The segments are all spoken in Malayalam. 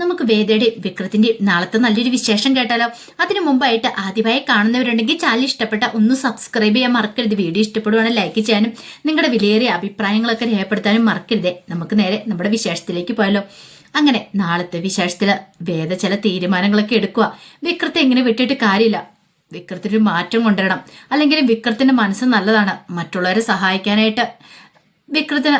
നമുക്ക് വേദയുടെ വിക്രത്തിന്റെ നാളത്തെ നല്ലൊരു വിശേഷം കേട്ടാലോ? അതിനു മുമ്പായിട്ട് ആദ്യമായി കാണുന്നവരുണ്ടെങ്കിൽ ചാനൽ ഇഷ്ടപ്പെട്ട ഒന്ന് സബ്സ്ക്രൈബ് ചെയ്യാൻ മറക്കരുത്. വീഡിയോ ഇഷ്ടപ്പെടുവാണെങ്കിൽ ലൈക്ക് ചെയ്യാനും നിങ്ങളുടെ വിലയേറിയ അഭിപ്രായങ്ങളൊക്കെ രേഖപ്പെടുത്താനും മറക്കരുതേ. നമുക്ക് നേരെ നമ്മുടെ വിശേഷത്തിലേക്ക് പോയാലോ? അങ്ങനെ നാളത്തെ വിശേഷത്തിൽ വേദ ചില തീരുമാനങ്ങളൊക്കെ എടുക്കുക. വിക്രത്തെ എങ്ങനെ വിട്ടിട്ട് കാര്യമില്ല. വിക്രത്തിനൊരു മാറ്റം കൊണ്ടുവരണം. അല്ലെങ്കിൽ വിക്രത്തിന്റെ മനസ്സ് നല്ലതാണ്. മറ്റുള്ളവരെ സഹായിക്കാനായിട്ട് വിക്രത്തിന്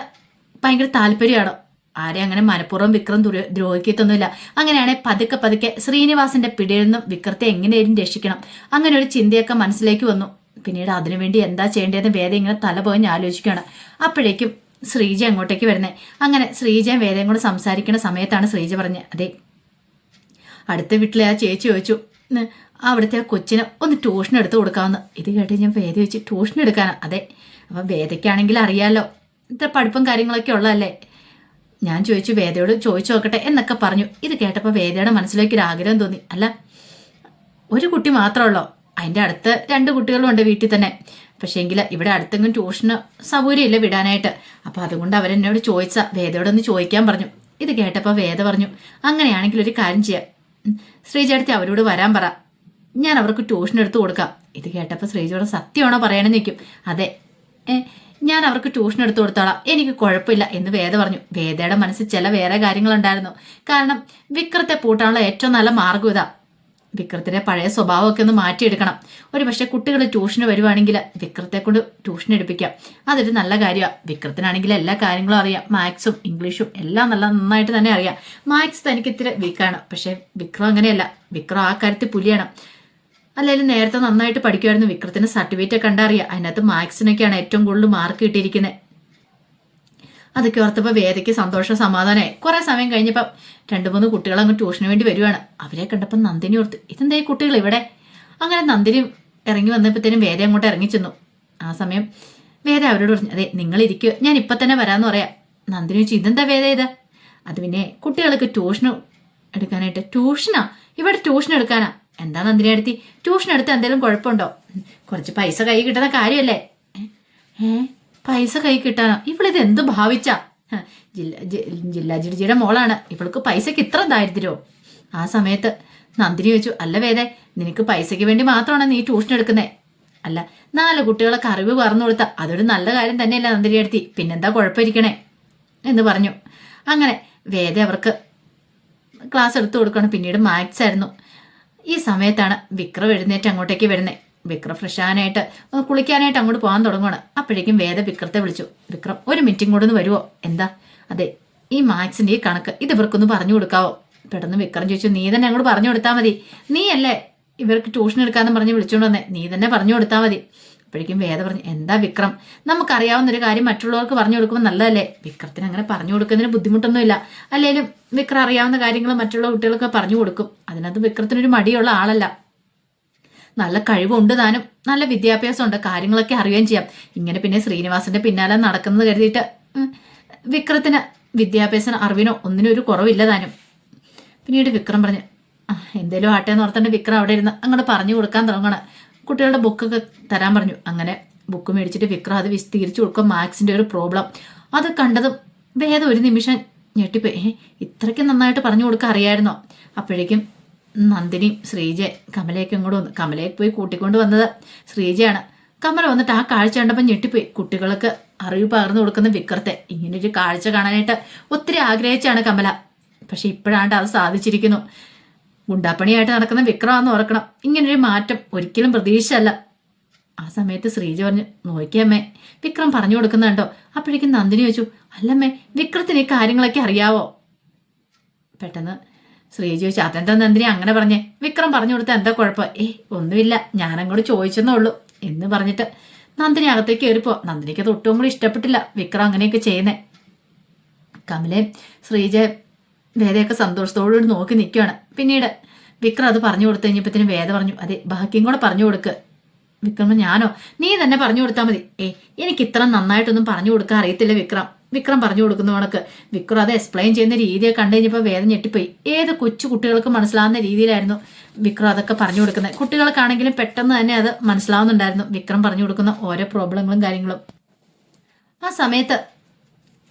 ഭയങ്കര താല്പര്യമാണ്. ആരെ അങ്ങനെ മനഃപൂർവം വിക്രം ദുര ദ്രോഹിക്കത്തൊന്നുമില്ല. അങ്ങനെയാണെ പതുക്കെ പതുക്കെ ശ്രീനിവാസിന്റെ പിടിയിൽ നിന്നും വിക്രത്തെ എങ്ങനെയും രക്ഷിക്കണം. അങ്ങനെ ഒരു ചിന്തയൊക്കെ മനസ്സിലേക്ക് വന്നു. പിന്നീട് അതിനുവേണ്ടി എന്താ ചെയ്യേണ്ടതെന്ന് വേദ ഇങ്ങനെ തല പോയി ആലോചിക്കുകയാണ്. അപ്പോഴേക്കും ശ്രീജ അങ്ങോട്ടേക്ക് വരുന്നേ. അങ്ങനെ ശ്രീജയും വേദയും കൂടെ സംസാരിക്കുന്ന സമയത്താണ് ശ്രീജ പറഞ്ഞത് അതെ അടുത്ത വീട്ടിലെ ആ ചേച്ചി ചോദിച്ചു "ന്ന് അവിടുത്തെ ആ കൊച്ചിനെ ഒന്ന് ട്യൂഷൻ എടുത്ത് കൊടുക്കാമെന്ന്. ഇത് കേട്ട് ഞാൻ വേദ വെച്ച് ട്യൂഷൻ എടുക്കാനാണ് അതെ അപ്പം വേദയ്ക്കാണെങ്കിൽ അറിയാമല്ലോ ഇത്ര പഠിപ്പും കാര്യങ്ങളൊക്കെ ഉള്ളതല്ലേ? ഞാൻ ചോദിച്ചു വേദയോട് ചോദിച്ചു നോക്കട്ടെ എന്നൊക്കെ പറഞ്ഞു. ഇത് കേട്ടപ്പോൾ വേദയുടെ മനസ്സിലേക്ക് ഒരു ആഗ്രഹം തോന്നി. അല്ല ഒരു കുട്ടി മാത്രമുള്ളോ അതിന്റെ അടുത്ത് രണ്ട് കുട്ടികളുണ്ട് വീട്ടിൽ തന്നെ. പക്ഷേങ്കിൽ ഇവിടെ അടുത്തെങ്കിലും ട്യൂഷന് സൗകര്യമില്ല വിടാനായിട്ട്. അപ്പോൾ അതുകൊണ്ട് അവരെന്നോട് ചോദിച്ച വേദയോടൊന്ന് ചോദിക്കാൻ പറഞ്ഞു. ഇത് കേട്ടപ്പോൾ വേദ പറഞ്ഞു അങ്ങനെയാണെങ്കിൽ ഒരു കാര്യം ചെയ്യാം. ശ്രീജടുത്ത് അവരോട് വരാൻ പറ. ഞാൻ അവർക്ക് ട്യൂഷൻ എടുത്തു കൊടുക്കാം. ഇത് കേട്ടപ്പോൾ ശ്രീജയോട് സത്യമാണോ പറയണമെന്ന് നിൽക്കും അതെ ഞാൻ അവർക്ക് ട്യൂഷൻ എടുത്തു കൊടുത്തോളാം. എനിക്ക് കുഴപ്പമില്ല എന്ന് വേദ പറഞ്ഞു. വേദയുടെ മനസ്സിൽ ചില വേറെ കാര്യങ്ങളുണ്ടായിരുന്നു. കാരണം വിക്രത്തെ പൂട്ടാനുള്ള ഏറ്റവും നല്ല മാർഗം ഇതാ. വിക്രത്തിന്റെ പഴയ സ്വഭാവമൊക്കെ ഒന്ന് മാറ്റിയെടുക്കണം. ഒരു പക്ഷേ കുട്ടികൾ ട്യൂഷന് വരുവാണെങ്കിൽ വിക്രത്തെ കൊണ്ട് ട്യൂഷൻ എടുപ്പിക്കാം. അതൊരു നല്ല കാര്യമാണ് വിക്രത്തിനാണെങ്കിൽ എല്ലാ കാര്യങ്ങളും അറിയാം. മാത്സും ഇംഗ്ലീഷും എല്ലാം നല്ല നന്നായിട്ട് തന്നെ അറിയാം. മാത്സ് തനിക്ക് ഇത്തിരി വീക്കാണ് പക്ഷേ വിക്രം അങ്ങനെയല്ല. വിക്രം ആ കാര്യത്തിൽ പുലിയാണ്. അല്ലെങ്കിൽ നേരത്തെ നന്നായിട്ട് പഠിക്കുമായിരുന്നു വിക്രത്തിന് സർട്ടിഫിക്കറ്റ് ഒക്കെ കണ്ടറിയാം. അതിനകത്ത് മാത്സിനൊക്കെയാണ് ഏറ്റവും കൂടുതൽ മാർക്ക് കിട്ടിയിരിക്കുന്നത് അതൊക്കെ ഓർത്തപ്പോൾ വേദയ്ക്ക് സന്തോഷം സമാധാനമായി കുറെ സമയം കഴിഞ്ഞപ്പോൾ രണ്ട് മൂന്ന് കുട്ടികൾ അങ്ങ് ട്യൂഷന് വേണ്ടി വരുവാണ്. അവരെ കണ്ടപ്പോൾ നന്ദിനി ഓർത്ത് ഇതെന്തായി കുട്ടികൾ ഇവിടെ? അങ്ങനെ നന്ദിനി ഇറങ്ങി വന്നപ്പോഴത്തേനും വേദ അങ്ങോട്ട് ഇറങ്ങി ചെന്നു. ആ സമയം വേദ അവരോട് പറഞ്ഞു അതെ നിങ്ങൾ ഇരിക്കുക ഞാൻ ഇപ്പം തന്നെ വരാമെന്ന് പറയാം. നന്ദിനി ചോദിച്ചു ഇതെന്താ വേദ ഇത്? അത് പിന്നെ കുട്ടികൾക്ക് ട്യൂഷന് എടുക്കാനായിട്ട് ട്യൂഷനാ ഇവിടെ ട്യൂഷൻ എടുക്കാനാ? എന്താ നന്ദിനി അടുത്തി ട്യൂഷൻ എടുത്ത് എന്തെങ്കിലും കുഴപ്പമുണ്ടോ കുറച്ച് പൈസ കൈ കിട്ടുന്ന കാര്യമല്ലേ ഏ? പൈസ കൈ കിട്ടാനോ? ഇവളിത് എന്ത് ഭാവിച്ച? ജില്ല ജില്ലാ ജിഡിജിയുടെ മോളാണ്. ഇവൾക്ക് പൈസക്ക് ഇത്ര ദാരിദ്ര്യമോ ആ സമയത്ത് നന്ദിനി ചോദിച്ചു അല്ല വേദേ നിനക്ക് പൈസയ്ക്ക് വേണ്ടി മാത്രമാണ് നീ ട്യൂഷൻ എടുക്കുന്നത് അല്ല നാല് കുട്ടികളൊക്കെ അറിവ് പറഞ്ഞു കൊടുത്ത അതൊരു നല്ല കാര്യം തന്നെയല്ല നന്ദിനി എടുത്തി പിന്നെന്താ കുഴപ്പമിരിക്കണേ? എന്ന് പറഞ്ഞു. അങ്ങനെ വേദ അവർക്ക് ക്ലാസ് എടുത്തു കൊടുക്കണം പിന്നീട് മാത്സ് ആയിരുന്നു. ഈ സമയത്താണ് വിക്രം എഴുന്നേറ്റ് അങ്ങോട്ടേക്ക് വരുന്നത് വിക്രം ഫ്രഷ് ആകാനായിട്ട് ഒന്ന് കുളിക്കാനായിട്ട് അങ്ങോട്ട് പോകാൻ തുടങ്ങുകയാണ് അപ്പോഴേക്കും വേദ വിക്രത്തെ വിളിച്ചു. വിക്രം ഒരു മീറ്റിംഗ് കൂടെ ഒന്ന് വരുമോ എന്താ? അതെ ഈ മാത്സിന്റെ ഈ കണക്ക് ഇത് ഇവർക്കൊന്ന് പറഞ്ഞു കൊടുക്കാവോ? പെട്ടെന്ന് വിക്രം ചോദിച്ചു നീ തന്നെ അങ്ങോട്ട് പറഞ്ഞു കൊടുത്താൽ മതി. നീ അല്ലേ ഇവർക്ക് ട്യൂഷൻ എടുക്കാമെന്ന് പറഞ്ഞ് വിളിച്ചുകൊണ്ട് വന്നേ? നീ തന്നെ പറഞ്ഞു കൊടുത്താൽ മതി. അപ്പോഴേക്കും വേദ പറഞ്ഞു എന്താ വിക്രം? നമുക്കറിയാവുന്ന ഒരു കാര്യം മറ്റുള്ളവർക്ക് പറഞ്ഞു കൊടുക്കുമ്പോൾ നല്ലതല്ലേ? വിക്രത്തിന് അങ്ങനെ പറഞ്ഞു കൊടുക്കുന്നതിന് ബുദ്ധിമുട്ടൊന്നുമില്ല. അല്ലെങ്കിലും വിക്രം അറിയാവുന്ന കാര്യങ്ങൾ മറ്റുള്ള കുട്ടികൾക്ക് പറഞ്ഞു കൊടുക്കും. അതിനകത്ത് വിക്രത്തിനൊരു മടിയുള്ള ആളല്ല. നല്ല കഴിവുണ്ട് താനും. നല്ല വിദ്യാഭ്യാസമുണ്ട്. കാര്യങ്ങളൊക്കെ അറിയുകയും ചെയ്യാം. ഇങ്ങനെ പിന്നെ ശ്രീനിവാസന്റെ പിന്നാലെ നടക്കുന്നത് കരുതിയിട്ട് വിക്രത്തിന് വിദ്യാഭ്യാസം അറിവിനോ ഒന്നിനും ഒരു കുറവില്ല താനും. പിന്നീട് വിക്രം പറഞ്ഞു എന്തേലും ആട്ടെ എന്ന് വിക്രം അവിടെ ഇരുന്ന് അങ്ങോട്ട് പറഞ്ഞു കൊടുക്കാൻ തുടങ്ങണം കുട്ടികളുടെ ബുക്കൊക്കെ തരാൻ പറഞ്ഞു. അങ്ങനെ ബുക്ക് മേടിച്ചിട്ട് വിക്രം അത് വിസ്തീരിച്ചു കൊടുക്കും. മാത്സിന്റെ ഒരു പ്രോബ്ലം. അത് കണ്ടതും വേദം ഒരു നിമിഷം ഞെട്ടിപ്പോയി. ഇത്രയ്ക്ക് നന്നായിട്ട് പറഞ്ഞു കൊടുക്കാൻ അറിയായിരുന്നോ? അപ്പോഴേക്കും നന്ദിനിയും ശ്രീജ കമലയൊക്കെ ഇങ്ങോട്ട് വന്നു. കമലയെ പോയി കൂട്ടിക്കൊണ്ട് വന്നത് ശ്രീജയാണ്. കമല വന്നിട്ട് ആ കാഴ്ച കണ്ടപ്പോൾ ഞെട്ടിപ്പോയി. കുട്ടികൾക്ക് അറിവ് പകർന്നു കൊടുക്കുന്ന വിക്രത്തെ ഇങ്ങനൊരു കാഴ്ച കാണാനായിട്ട് ഒത്തിരി ആഗ്രഹിച്ചാണ് കമല. പക്ഷെ ഇപ്പോഴാണ്ട് അത് സാധിച്ചിരിക്കുന്നു. ഗുണ്ടാപ്പണിയായിട്ട് നടക്കുന്ന വിക്രമാന്ന് ഓർക്കണം. ഇങ്ങനൊരു മാറ്റം ഒരിക്കലും പ്രതീക്ഷയല്ല ആ സമയത്ത് ശ്രീജ പറഞ്ഞു നോക്കിയമ്മേ വിക്രം പറഞ്ഞു കൊടുക്കുന്നുണ്ടോ അപ്പോഴേക്കും നന്ദിനി ചോദിച്ചു അല്ലമ്മേ വിക്രത്തിന് ഈ കാര്യങ്ങളൊക്കെ അറിയാവോ? പെട്ടെന്ന് ശ്രീജ ചോദിച്ചു അതെന്താ നന്ദിനി അങ്ങനെ പറഞ്ഞേ? വിക്രം പറഞ്ഞു കൊടുത്ത എന്താ കുഴപ്പം? ഏ ഒന്നുമില്ല ഞാനങ്ങോട്ട് ചോദിച്ചെന്നേ ഉള്ളൂ എന്ന് പറഞ്ഞിട്ട് നന്ദിനി അകത്തേക്ക് കയറിപ്പോ. നന്ദിനിക്ക് അത് ഒട്ടും കൂടി ഇഷ്ടപ്പെട്ടില്ല വിക്രം അങ്ങനെയൊക്കെ ചെയ്യുന്നേ. കമലേ ശ്രീജ വേദയൊക്കെ സന്തോഷത്തോടുകൂടി നോക്കി നിൽക്കുകയാണ് പിന്നീട് വിക്രം അത് പറഞ്ഞു കൊടുത്തു കഴിഞ്ഞപ്പത്തിന് വേദ പറഞ്ഞു അതെ ബാക്കിയും കൂടെ പറഞ്ഞു കൊടുക്ക്. വിക്രം ഞാനോ? നീ തന്നെ പറഞ്ഞു കൊടുത്താൽ മതി. ഏ എനിക്ക് ഇത്ര നന്നായിട്ടൊന്നും പറഞ്ഞു കൊടുക്കാൻ അറിയത്തില്ല വിക്രം. വിക്രം പറഞ്ഞു കൊടുക്കുന്ന കണക്ക്. വിക്രം അത് എക്സ്പ്ലെയിൻ ചെയ്യുന്ന രീതിയെ കണ്ടു കഴിഞ്ഞപ്പോൾ വേദന ഞെട്ടിപ്പോയി. ഏത് കൊച്ചു കുട്ടികൾക്ക് മനസ്സിലാവുന്ന രീതിയിലായിരുന്നു വിക്രം അതൊക്കെ പറഞ്ഞു കൊടുക്കുന്നത്. കുട്ടികൾക്കാണെങ്കിലും പെട്ടെന്ന് തന്നെ അത് മനസ്സിലാവുന്നുണ്ടായിരുന്നു. വിക്രം പറഞ്ഞു കൊടുക്കുന്ന ഓരോ പ്രോബ്ലങ്ങളും കാര്യങ്ങളും. ആ സമയത്ത്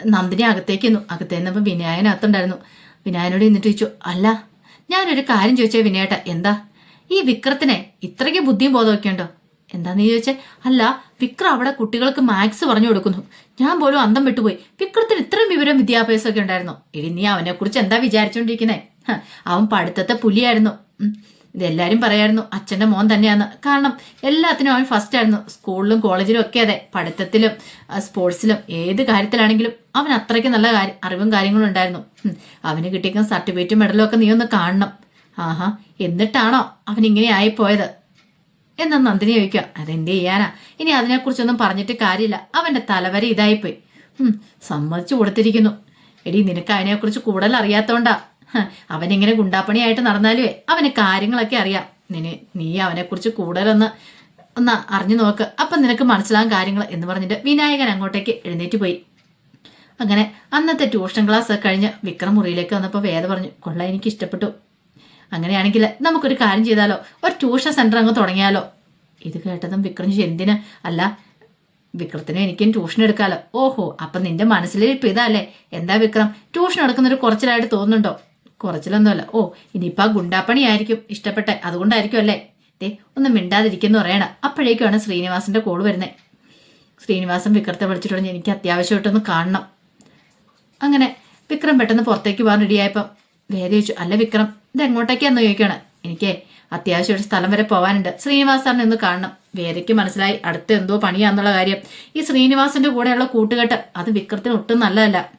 നന്ദിനി അകത്തേക്കുന്നു അകത്തേന്നപ്പോൾ വിനായകനകത്തുണ്ടായിരുന്നു വിനായനോട് എന്നിട്ട് ചോദിച്ചു അല്ല ഞാനൊരു കാര്യം ചോദിച്ചേ വിനയേട്ട എന്താ? ഈ വിക്രത്തിനെ ഇത്രയ്ക്ക് ബുദ്ധിയും ബോധമൊക്കെ ഉണ്ടോ? എന്താന്ന് ചോദിച്ചേ അല്ല വിക്രം അവിടെ കുട്ടികൾക്ക് മാത്സ് പറഞ്ഞു കൊടുക്കുന്നു. ഞാൻ പോലും അന്തം വിട്ടുപോയി. വിക്രത്തിന് ഇത്രയും വിവരം വിദ്യാഭ്യാസമൊക്കെ ഉണ്ടായിരുന്നു. ഇനി നീ അവനെ കുറിച്ച് എന്താ വിചാരിച്ചോണ്ടിരിക്കുന്നേ? അവൻ പഠിത്തത്തെ പുലിയായിരുന്നു. ഉം. ഇതെല്ലാരും പറയായിരുന്നു അച്ഛന്റെ മോൻ തന്നെയാണ് കാരണം എല്ലാത്തിനും അവൻ ഫസ്റ്റ് ആയിരുന്നു. സ്കൂളിലും കോളേജിലും ഒക്കെ അതെ പഠിത്തത്തിലും സ്പോർട്സിലും ഏത് കാര്യത്തിലാണെങ്കിലും അവൻ അത്രയ്ക്ക് നല്ല അറിവും കാര്യങ്ങളും ഉണ്ടായിരുന്നു. അവന് കിട്ടിയിരിക്കുന്ന സർട്ടിഫിക്കറ്റും മെഡലും ഒക്കെ നീ ഒന്ന് കാണണം. ആഹാ എന്നിട്ടാണോ അവൻ ഇങ്ങനെ ആയിപ്പോയത്? എന്നാ നന്ദിനി ചോദിക്കുക. അതെന്ത് ചെയ്യാനാ? ഇനി അതിനെക്കുറിച്ചൊന്നും പറഞ്ഞിട്ട് കാര്യമില്ല. അവന്റെ തലവരെ ഇതായിപ്പോയി. സമ്മതിച്ചു കൊടുത്തിരിക്കുന്നു. എടി നിനക്ക് അതിനെക്കുറിച്ച് കൂടുതൽ അറിയാത്തോണ്ടാ. അവനിങ്ങനെ ഗുണ്ടാപ്പണിയായിട്ട് നടന്നാലുവേ അവന് കാര്യങ്ങളൊക്കെ അറിയാം. നിന് നീ അവനെക്കുറിച്ച് കൂടുതലൊന്ന് ഒന്ന് അറിഞ്ഞു നോക്ക്. അപ്പം നിനക്ക് മനസ്സിലാകും കാര്യങ്ങൾ എന്ന് പറഞ്ഞിട്ട് വിനായകൻ അങ്ങോട്ടേക്ക് എഴുന്നേറ്റ് പോയി. അങ്ങനെ അന്നത്തെ ട്യൂഷൻ ക്ലാസ് കഴിഞ്ഞ് വിക്രം മുറിയിലേക്ക് വന്നപ്പോൾ വേദ പറഞ്ഞു കൊള്ള എനിക്ക് ഇഷ്ടപ്പെട്ടു. അങ്ങനെയാണെങ്കിൽ നമുക്കൊരു കാര്യം ചെയ്താലോ? ഒരു ട്യൂഷൻ സെന്റർ അങ്ങ് തുടങ്ങിയാലോ? ഇത് കേട്ടതും വിക്രം എന്തിന്? അല്ല വിക്രത്തിനും എനിക്കും ട്യൂഷൻ എടുക്കാലോ. ഓഹോ അപ്പൊ നിന്റെ മനസ്സിലിരിപ്പ് അല്ലേ എന്താ വിക്രം? ട്യൂഷൻ എടുക്കുന്നൊരു കുറച്ചിലായിട്ട് തോന്നുന്നുണ്ടോ? കുറച്ചിലൊന്നുമല്ല. ഓ ഇനിയിപ്പോൾ ആ ഗുണ്ടാപ്പണി ആയിരിക്കും. ഇഷ്ടപ്പെട്ടെ. അതുകൊണ്ടായിരിക്കും അല്ലേ? ദേ ഒന്നും മിണ്ടാതിരിക്കുന്നു പറയണ. അപ്പോഴേക്കുമാണ് ശ്രീനിവാസിന്റെ കോൾ വരുന്നത് ശ്രീനിവാസൻ വിക്രത്തെ വിളിച്ചിട്ടുണ്ടെങ്കിൽ എനിക്ക് അത്യാവശ്യമായിട്ടൊന്ന് കാണണം. അങ്ങനെ വിക്രം പെട്ടെന്ന് പുറത്തേക്ക് പോകാൻ റെഡിയായപ്പം വേദ ചോദിച്ചു അല്ല വിക്രം ഇത് എങ്ങോട്ടേക്കാന്ന് ചോദിക്കുകയാണ് എനിക്ക് അത്യാവശ്യം ഒരു സ്ഥലം വരെ പോകാനുണ്ട്. ശ്രീനിവാസ് സാറിനെ ഒന്ന് കാണണം. വേദയ്ക്ക് മനസ്സിലായി അടുത്ത് എന്തോ പണിയാന്നുള്ള കാര്യം. ഈ ശ്രീനിവാസിന്റെ കൂടെയുള്ള കൂട്ടുകെട്ട് അത് വിക്രത്തിന് ഒട്ടും നല്ലതല്ല.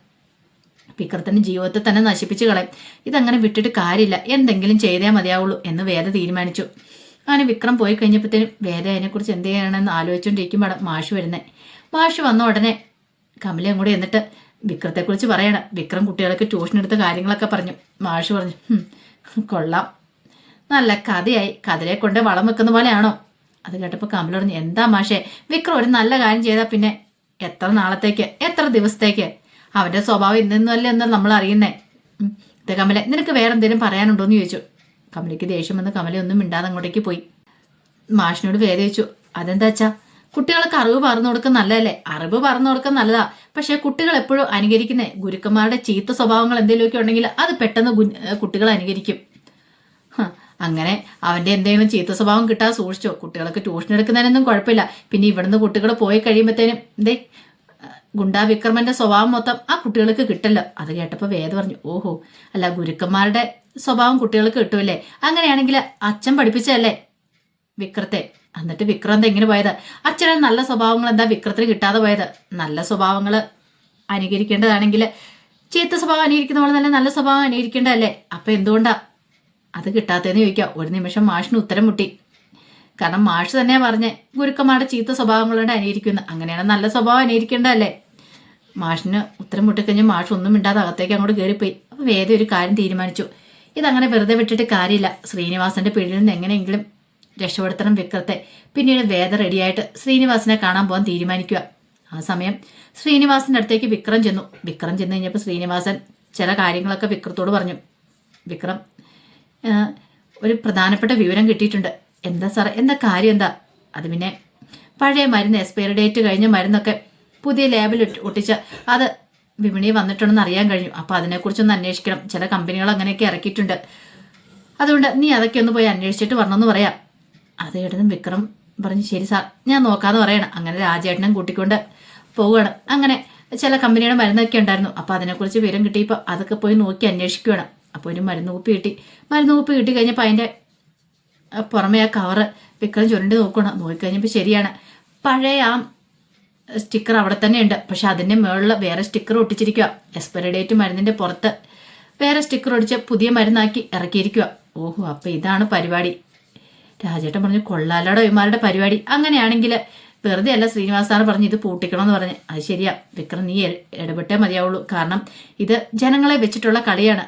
വിക്രത്തിന്റെ ജീവിതത്തെ തന്നെ നശിപ്പിച്ചു കളയും. ഇതങ്ങനെ വിട്ടിട്ട് കാര്യമില്ല. എന്തെങ്കിലും ചെയ്തേ മതിയാവുള്ളൂ എന്ന് വേദ തീരുമാനിച്ചു. അങ്ങനെ വിക്രം പോയി കഴിഞ്ഞപ്പോഴത്തേനും വേദ അതിനെക്കുറിച്ച് എന്ത് ചെയ്യണമെന്ന് ആലോചിച്ചുകൊണ്ടിരിക്കുമ്പോൾ മാഷ് വരുന്നത് മാഷ് വന്ന ഉടനെ കമലയും കൂടി എന്നിട്ട് വിക്രത്തെക്കുറിച്ച് പറയണം. വിക്രം കുട്ടികൾക്ക് ട്യൂഷൻ എടുത്ത കാര്യങ്ങളൊക്കെ പറഞ്ഞു. മാഷ് പറഞ്ഞു "ഹും, കൊള്ളാം. നല്ല കഥയായി. കതിരെ കൊണ്ട് വളം വെക്കുന്ന പോലെയാണോ? അത് കേട്ടപ്പോൾ കമല പറഞ്ഞു എന്താ മാഷേ? വിക്രം ഒരു നല്ല കാര്യം ചെയ്താൽ പിന്നെ എത്ര നാളത്തേക്ക്? എത്ര ദിവസത്തേക്ക്? അവന്റെ സ്വഭാവം ഇന്നൊന്നുമല്ല എന്ന് നമ്മൾ അറിയുന്നേ. ഇത് കമല നിനക്ക് വേറെ എന്തെങ്കിലും പറയാനുണ്ടോ എന്ന് ചോദിച്ചു. കമലയ്ക്ക് ദേഷ്യം വന്ന് കമല ഒന്നും മിണ്ടാതെ അങ്ങോട്ടേക്ക് പോയി. മാഷിനോട് വേദ ചോദിച്ചു അതെന്താ വെച്ചാ കുട്ടികൾക്ക് അറിവ് പറഞ്ഞു കൊടുക്കുന്ന നല്ലതല്ലേ? അറിവ് പറഞ്ഞു കൊടുക്കുന്ന നല്ലതാ. പക്ഷെ കുട്ടികൾ എപ്പോഴും അനുകരിക്കുന്നേ. ഗുരുക്കന്മാരുടെ ചീത്ത സ്വഭാവങ്ങൾ എന്തെങ്കിലുമൊക്കെ ഉണ്ടെങ്കിൽ അത് പെട്ടെന്ന് കുട്ടികൾ അനുകരിക്കും. അങ്ങനെ അവന്റെ എന്തെങ്കിലും ചീത്ത സ്വഭാവം കിട്ടാതെ സൂക്ഷിച്ചോ. കുട്ടികൾക്ക് ട്യൂഷൻ എടുക്കുന്നതിനൊന്നും കുഴപ്പമില്ല. പിന്നെ ഇവിടുന്ന് കുട്ടികൾ പോയി കഴിയുമ്പോഴത്തേനും എന്തേ ഗുണ്ടാ വിക്രമന്റെ സ്വഭാവം മൊത്തം ആ കുട്ടികൾക്ക് കിട്ടല്ലോ. അത് കേട്ടപ്പോൾ വേദ പറഞ്ഞു ഓഹോ അല്ല ഗുരുക്കന്മാരുടെ സ്വഭാവം കുട്ടികൾക്ക് കിട്ടുമല്ലേ അങ്ങനെയാണെങ്കിൽ അച്ഛൻ പഠിപ്പിച്ചതല്ലേ? വിക്രത്തെ എന്നിട്ട് വിക്രം എങ്ങനെ പോയത്? അച്ഛനെ നല്ല സ്വഭാവങ്ങൾ എന്താ വിക്രത്തിന് കിട്ടാതെ പോയത്? നല്ല സ്വഭാവങ്ങൾ അനുകരിക്കേണ്ടതാണെങ്കിൽ ചീത്ത സ്വഭാവം അനുകരിക്കുന്ന പോലെ തന്നെ നല്ല സ്വഭാവം അനുകരിക്കേണ്ടതല്ലേ? അപ്പൊ എന്തുകൊണ്ടാ? അത് കിട്ടാത്തതെന്ന് ചോദിക്കാം ഒരു നിമിഷം മാഷിന് ഉത്തരം മുട്ടി. കാരണം മാഷ് തന്നെയാ പറഞ്ഞേ ഗുരുക്കന്മാരുടെ ചീത്ത സ്വഭാവങ്ങളോട് അനുകരിക്കുന്നു അങ്ങനെയാണ് നല്ല സ്വഭാവം അനുകരിക്കേണ്ടതല്ലേ മാഷിന് ഉത്തരം മുട്ടിക്കഴിഞ്ഞ് മാഷ് ഒന്നും മിണ്ടാതെ അകത്തേക്ക് അങ്ങോട്ട് കയറിപ്പോയി അപ്പൊ വേദ ഒരു കാര്യം തീരുമാനിച്ചു. ഇതങ്ങനെ വെറുതെ വിട്ടിട്ട് കാര്യമില്ല. ശ്രീനിവാസന്റെ പിടിയിൽ നിന്ന് എങ്ങനെയെങ്കിലും രക്ഷപ്പെടുത്തണം വിക്രത്തെ. പിന്നീട് വേദ റെഡിയായിട്ട് ശ്രീനിവാസിനെ കാണാൻ പോകാൻ തീരുമാനിക്കുക. ആ സമയം ശ്രീനിവാസന്റെ അടുത്തേക്ക് വിക്രം ചെന്നു. വിക്രം ചെന്ന് കഴിഞ്ഞപ്പോൾ ശ്രീനിവാസൻ ചില കാര്യങ്ങളൊക്കെ വിക്രത്തോട് പറഞ്ഞു. വിക്രം ഒരു പ്രധാനപ്പെട്ട വിവരം കിട്ടിയിട്ടുണ്ട്. എന്താ സാറേ? എന്താ കാര്യം? എന്താ? അത് പിന്നെ പഴയ മരുന്ന് എക്സ്പയറി ഡേറ്റ് കഴിഞ്ഞ മരുന്നൊക്കെ പുതിയ ലേബിൽ ഒട്ടിച്ച അത് വിപണി വന്നിട്ടുണ്ടെന്ന് അറിയാൻ കഴിഞ്ഞു. അപ്പോൾ അതിനെക്കുറിച്ചൊന്ന് അന്വേഷിക്കണം. ചില കമ്പനികൾ അങ്ങനെയൊക്കെ ഇറക്കിയിട്ടുണ്ട്. അതുകൊണ്ട് നീ അതൊക്കെ ഒന്ന് പോയി അന്വേഷിച്ചിട്ട് വരണമെന്ന് പറയാം. അത് കേട്ടതും വിക്രം പറഞ്ഞു ശരി സാർ ഞാൻ നോക്കാന്ന് പറയണം. അങ്ങനെ രാജേട്ടനും കൂട്ടിക്കൊണ്ട് പോവുകയാണ്. അങ്ങനെ ചില കമ്പനിയുടെ മരുന്നൊക്കെ ഉണ്ടായിരുന്നു. അപ്പോൾ അതിനെക്കുറിച്ച് വിവരം കിട്ടിയപ്പോൾ അതൊക്കെ പോയി നോക്കി അന്വേഷിക്കുകയാണ്. അപ്പോൾ ഒരു മരുന്ന് കുപ്പി കിട്ടി. മരുന്ന് കുപ്പി കിട്ടി കഴിഞ്ഞപ്പോൾ അതിന്റെ പുറമെ ആ കവറ് വിക്രം ചുരുണ്ടി നോക്കണം. നോക്കിക്കഴിഞ്ഞപ്പോൾ ശരിയാണ്. പഴയ ആ സ്റ്റിക്കർ അവിടെ തന്നെ ഉണ്ട് പക്ഷെ അതിന്റെ മുകളിൽ വേറെ സ്റ്റിക്കർ ഒട്ടിച്ചിരിക്കുക എക്സ്പയറി ഡേറ്റ് മരുന്നിന്റെ പുറത്ത് വേറെ സ്റ്റിക്കർ ഒടിച്ച് പുതിയ മരുന്നാക്കി ഇറക്കിയിരിക്കുക ഓഹോ അപ്പോൾ ഇതാണ് പരിപാടി. രാജേട്ടൻ പറഞ്ഞു കൊള്ളാലോടെ ഇമാരുടെ പരിപാടി. അങ്ങനെയാണെങ്കിൽ വെറുതെ അല്ല ശ്രീനിവാസാണ് പറഞ്ഞ് ഇത് പൂട്ടിക്കണമെന്ന് പറഞ്ഞ്. അത് ശരിയാ. വിക്രം നീ ഇട- ഇടപെട്ടേ മതിയാവുള്ളൂ. കാരണം ഇത് ജനങ്ങളെ വെച്ചിട്ടുള്ള കളിയാണ്.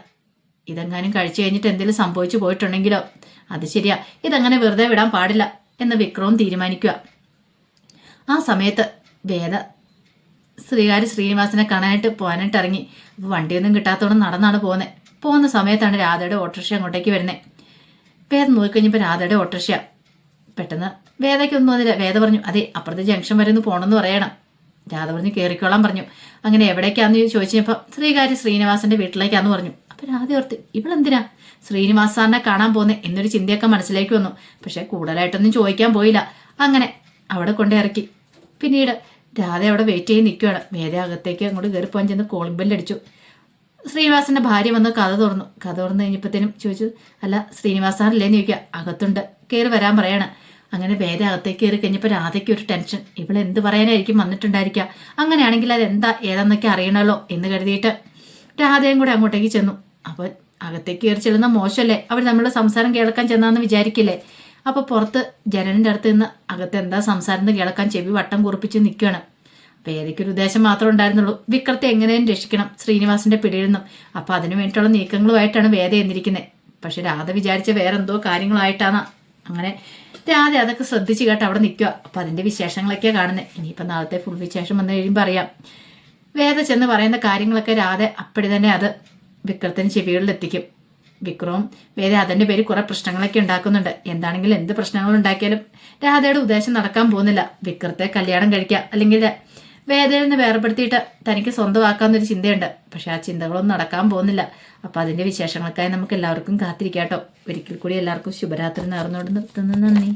ഇതെങ്ങാനും കഴിച്ചു കഴിഞ്ഞിട്ട് എന്തെങ്കിലും സംഭവിച്ചു പോയിട്ടുണ്ടെങ്കിലോ? അത് ശരിയാ. ഇതങ്ങനെ വെറുതെ വിടാൻ പാടില്ല എന്ന് വിക്രവും തീരുമാനിക്കുക. ആ സമയത്ത് വേദ ശ്രീകാരി ശ്രീനിവാസനെ കാണാനായിട്ട് പോകാനായിട്ട് ഇറങ്ങി വണ്ടിയൊന്നും കിട്ടാത്തോടെ നടന്നാണ് പോകുന്നത് പോകുന്ന സമയത്താണ് രാധയുടെ ഓട്ടോറിക്ഷ അങ്ങോട്ടേക്ക് വരുന്നത് വേദ നോക്കിക്കഴിഞ്ഞപ്പോൾ രാധയുടെ ഓട്ടോറിക്ഷ പെട്ടെന്ന് വേദയ്ക്കൊന്നും തോന്നില്ല. വേദ പറഞ്ഞു അതെ അപ്പുറത്തെ ജംഗ്ഷൻ വരെ ഒന്ന് പോകണമെന്ന് പറയണം. രാധ പറഞ്ഞു കയറിക്കോളാൻ പറഞ്ഞു. അങ്ങനെ എവിടേക്കാന്ന് ചോദിച്ചപ്പോൾ ശ്രീകാരി ശ്രീനിവാസന്റെ വീട്ടിലേക്കാന്ന് പറഞ്ഞു. അപ്പം രാധ ഓർത്ത് ഇവളെന്തിനാ? ശ്രീനിവാസ് സാറിനെ കാണാൻ പോകുന്നത് എന്നൊരു ചിന്തയൊക്കെ മനസ്സിലേക്ക് വന്നു. പക്ഷേ കൂടുതലായിട്ടൊന്നും ചോദിക്കാൻ പോയില്ല. അങ്ങനെ അവിടെ കൊണ്ടേ ഇറക്കി. പിന്നീട് രാധ അവിടെ വെയിറ്റ് ചെയ്ത് നിൽക്കുകയാണ്. വേദ അകത്തേക്ക് അങ്ങോട്ട് കയറി പോകാൻ ചെന്ന് കോളിംഗ് ബെല്ലടിച്ചു ശ്രീനിവാസിന്റെ ഭാര്യ വന്ന് കഥ തുറന്നു. കഥ തുറന്നു കഴിഞ്ഞപ്പോഴത്തേനും ചോദിച്ചു അല്ല ശ്രീനിവാസ് സാറില്ലേന്ന് ചോദിക്കുക. അകത്തുണ്ട്. കയറി വരാൻ പറയാണ്. അങ്ങനെ വേദ അകത്തേക്ക് കയറി കഴിഞ്ഞപ്പോൾ രാധയ്ക്ക് ഒരു ടെൻഷൻ ഇവൾ എന്ത് പറയാനായിരിക്കും? വന്നിട്ടുണ്ടായിരിക്കുക അങ്ങനെയാണെങ്കിൽ അത് എന്താ ഏതാന്നൊക്കെ അറിയണമല്ലോ എന്ന് കരുതിയിട്ട് രാധയും കൂടെ അങ്ങോട്ടേക്ക് ചെന്നു. അപ്പോൾ അകത്തേക്ക് കയറി ചെല്ലുന്ന മോശമല്ലേ? അവർ നമ്മളുടെ സംസാരം കേൾക്കാൻ ചെന്നാന്ന് വിചാരിക്കില്ലേ? അപ്പോൾ പുറത്ത് ജനലിന്റെ അടുത്ത് നിന്ന് അകത്ത് എന്താ സംസാരം കേൾക്കാൻ ചെവി വട്ടം കുറിപ്പിച്ച് നിൽക്കുകയാണ് അപ്പോൾ ഏതൊക്കെ ഒരു ഉദ്ദേശം മാത്രമേ ഉണ്ടായിരുന്നുള്ളൂ. വിക്രത്തെ എങ്ങനെയും രക്ഷിക്കണം ശ്രീനിവാസിന്റെ പിടിയിൽ നിന്നും. അപ്പൊ അതിനു വേണ്ടിയിട്ടുള്ള നീക്കങ്ങളുമായിട്ടാണ് വേദ എന്നിരിക്കുന്നത് പക്ഷെ രാധ വിചാരിച്ച വേറെ എന്തോ കാര്യങ്ങളായിട്ടാണ് അങ്ങനെ രാധ അതൊക്കെ ശ്രദ്ധിച്ച് കേട്ട് അവിടെ നിൽക്കുക അപ്പൊ അതിന്റെ വിശേഷങ്ങളൊക്കെയാണ് കാണുന്നത് ഇനിയിപ്പോ നാളത്തെ ഫുൾ വിശേഷം വന്നു കഴിയുമ്പോൾ അറിയാം. വേദ ചെന്ന് പറയുന്ന കാര്യങ്ങളൊക്കെ രാധ അപ്പടി തന്നെ അത് വിക്രത്തിന് ചെവികളിൽ എത്തിക്കും വിക്രവും വേറെ അതിന്റെ പേര് കുറെ പ്രശ്നങ്ങളൊക്കെ ഉണ്ടാക്കുന്നുണ്ട്. എന്താണെങ്കിലും എന്ത് പ്രശ്നങ്ങൾ ഉണ്ടാക്കിയാലും രാധയുടെ ഉദ്ദേശം നടക്കാൻ പോകുന്നില്ല. വിക്രത്തെ കല്യാണം കഴിക്കുക അല്ലെങ്കിൽ വേദയിൽ നിന്ന് വേർപെടുത്തിയിട്ട് തനിക്ക് സ്വന്തമാക്കാമെന്നൊരു ചിന്തയുണ്ട്. പക്ഷെ ആ ചിന്തകളൊന്നും നടക്കാൻ പോകുന്നില്ല. അപ്പൊ അതിന്റെ വിശേഷങ്ങൾക്കായി നമുക്ക് എല്ലാവർക്കും കാത്തിരിക്കാട്ടോ ഒരിക്കൽ കൂടി എല്ലാവർക്കും ശുഭരാത്രി നേർന്നുകൊണ്ട് നിർത്തുന്നു. നന്ദി.